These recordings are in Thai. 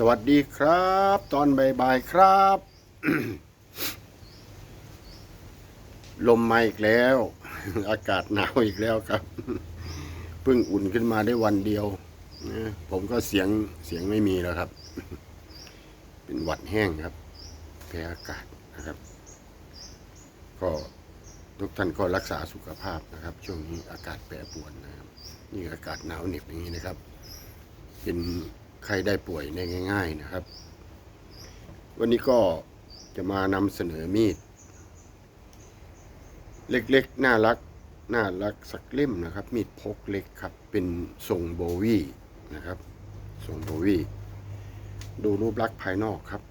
สวัสดีครับ ตอนบ่ายๆครับ ลมมาอีกแล้ว อากาศหนาวอีกแล้วครับ เพิ่งอุ่นขึ้นมาได้วันเดียวนะผมก็เสียงเสียงไม่มีแล้วครับ เป็นหวัดแห้งครับแพ้อากาศนะครับ ก็ทุกท่านก็รักษาสุขภาพนะครับ ช่วงนี้อากาศแปรปรวนนะครับนี่อากาศหนาวเหน็บอย่างนี้นะครับ เป็น ใครได้ป่วยได้ง่าย ๆนะครับ วันนี้ก็จะมานำเสนอมีด เล็กๆ น่ารัก น่ารักสักเล่มนะครับ มีดพกเล็กครับ เป็นทรงโบวี่นะครับทรงโบวี่ดูรูปลักษณ์ภายนอกครับ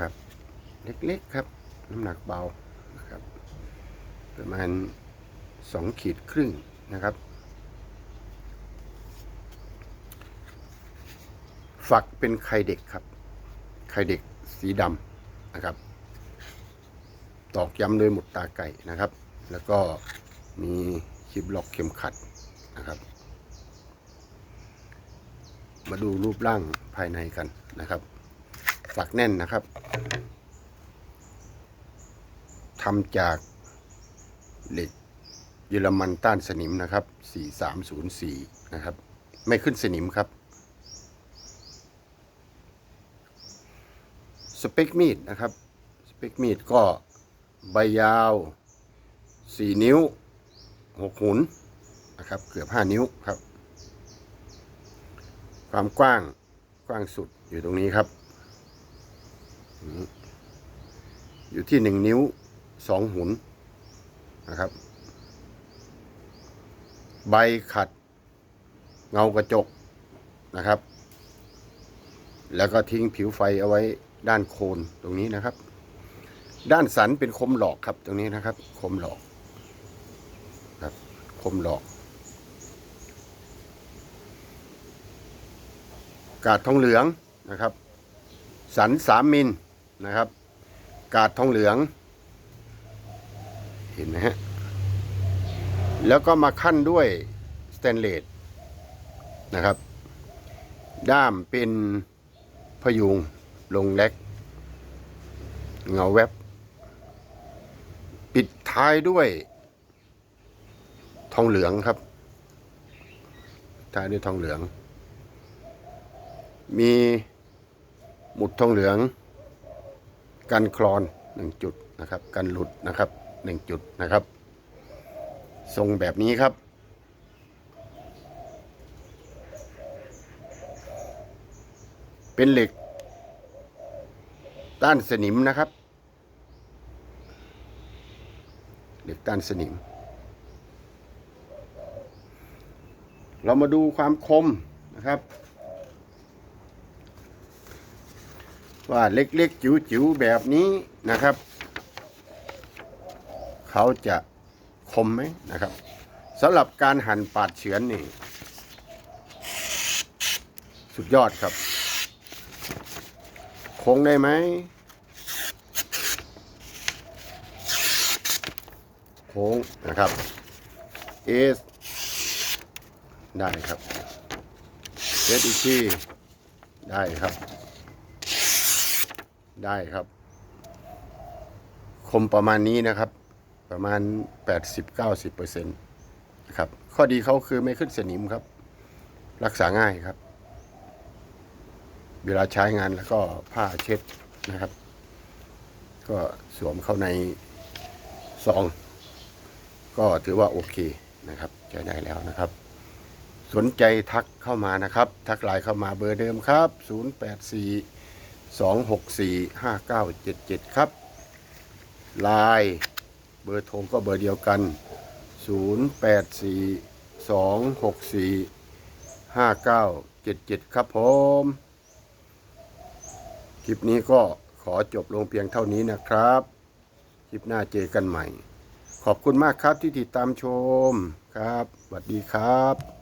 ครับ เล็กๆครับ น้ำหนักเบานะครับ ประมาณสองขีดครึ่งนะครับ ฝักเป็นไข่เด็กครับ ไข่เด็กสีดำนะครับ ตอกย้ำโดยหมุดตาไก่นะครับ แล้วก็มีชิปล็อกเข็มขัดนะครับ มาดูรูปร่างภายในกันนะครับ ฝักแน่นนะครับทำจากเหล็กเยอรมันต้านสนิมนะครับ 4304 นะครับ ไม่ขึ้นสนิมครับ สเปคมีดนะครับ สเปคมีดก็ใบยาว 4 นิ้ว 6 หุนนะครับ เกือบ 5 นิ้วครับ ความกว้างกว้างสุดอยู่ตรงนี้ครับ อยู่ที่หนึ่งนิ้วสองหุนนะครับ ใบขัด เงากระจกนะครับ แล้วก็ทิ้งผิวไฟเอาไว้ด้านโคนตรงนี้นะครับ ด้านสันเป็นคมหลอกครับตรงนี้นะครับ คมหลอกครับ คมหลอก กาดทองเหลืองนะครับ สันสามมิล นะครับ กาดทองเหลือง เห็นไหมฮะ แล้วก็มาขั้นด้วยสแตนเลสนะครับ ด้ามเป็นพยุงลงเล็กเงาแวบ ปิดท้ายด้วย ทองเหลืองครับ ท้ายด้วยทองเหลือง มีหมุดทองเหลือง กันคลอนหนึ่งจุดนะครับกันหลุดนะครับหนึ่งจุดนะครับ ทรงแบบนี้ครับ เป็นเหล็ก ต้านสนิมนะครับ เหล็กต้านสนิม เรามาดูความคมนะครับ ว่าเล็กๆ จิ๋วๆ แบบนี้นะครับ เขาจะคมไหมนะครับสำหรับการหั่นปาดเฉือนนี่ สุดยอดครับโค้งได้ไหมโค้งนะครับเอสได้ครับเอสอีกทีได้ครับ ได้ครับ คมประมาณนี้นะครับ ประมาณ 80-90%นะครับ ข้อดีเขาคือไม่ขึ้นสนิมครับ รักษาง่ายครับ เวลาใช้งานแล้วก็ผ้าเช็ดนะครับ ก็สวมเข้าในซอง ก็ถือว่าโอเคนะครับใช้ได้แล้วนะครับสนใจทักเข้ามานะครับ ทักไลน์เข้ามาเบอร์เดิมครับ 084 264 5977 ครับไลน์เบอร์โทรก็เบอร์เดียวกัน 084 264 5977 ครับผม คลิปนี้ก็ขอจบลงเพียงเท่านี้นะครับ คลิปหน้าเจอกันใหม่ ขอบคุณมากครับที่ติดตามชมครับสวัสดีครับ